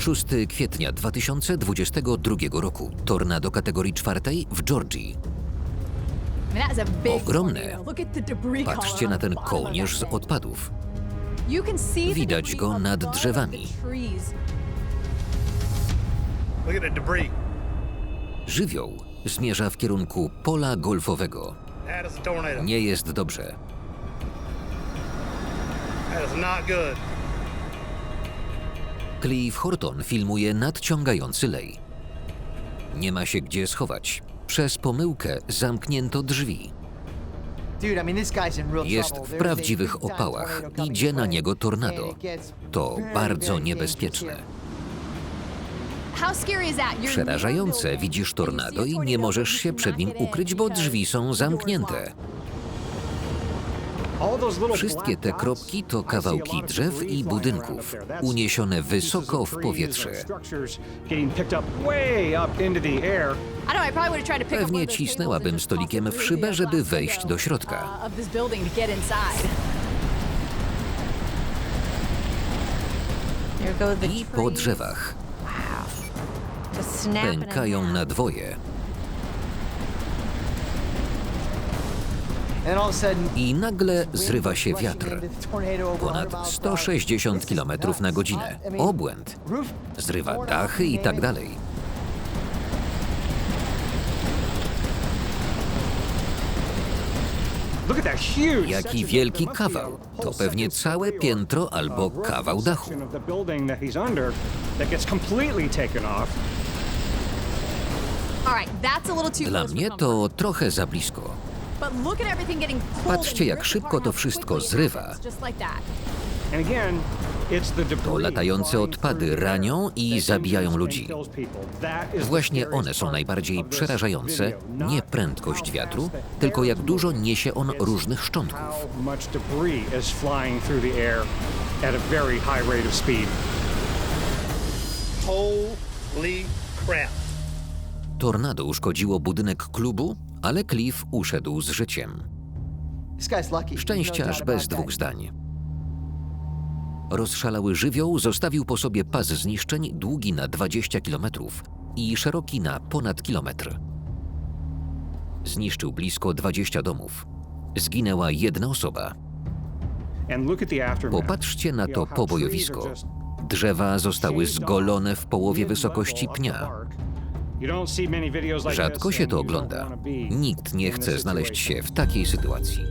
6 kwietnia 2022 roku. Tornado kategorii czwartej w Georgii. Ogromne. Patrzcie na ten kołnierz z odpadów. Widać go nad drzewami. Żywioł zmierza w kierunku pola golfowego. Nie jest dobrze. That is not good. Cliff Horton filmuje nadciągający lej. Nie ma się gdzie schować. Przez pomyłkę zamknięto drzwi. Jest w prawdziwych opałach. Idzie na niego tornado. To bardzo niebezpieczne. Przerażające. Widzisz tornado i nie możesz się przed nim ukryć, bo drzwi są zamknięte. Wszystkie te kropki to kawałki drzew i budynków, uniesione wysoko w powietrze. Pewnie cisnęłabym stolikiem w szybę, żeby wejść do środka. I po drzewach pękają na dwoje. I nagle zrywa się wiatr. into the tornado over 100 Ponad miles per 160 hour. km na godzinę. Obłęd. Zrywa dachy i tak dalej. Jaki wielki kawał. To pewnie całe piętro albo kawał dachu. Dla mnie to trochę za blisko. Patrzcie, jak szybko to wszystko zrywa. To latające odpady ranią i zabijają ludzi. Właśnie one są najbardziej przerażające. Nie prędkość wiatru, tylko jak dużo niesie on różnych szczątków. Holy crap. Tornado uszkodziło budynek klubu, ale Cliff uszedł z życiem. There's no bez dwóch zdań. Rozszalały żywioł zostawił po sobie pas zniszczeń długi na 20 km i szeroki na ponad kilometr. Zniszczył blisko 20 domów. Zginęła jedna osoba. Popatrzcie na to pobojowisko. Drzewa zostały zgolone w połowie wysokości pnia. Rzadko się to ogląda. Nikt nie chce znaleźć się w takiej sytuacji.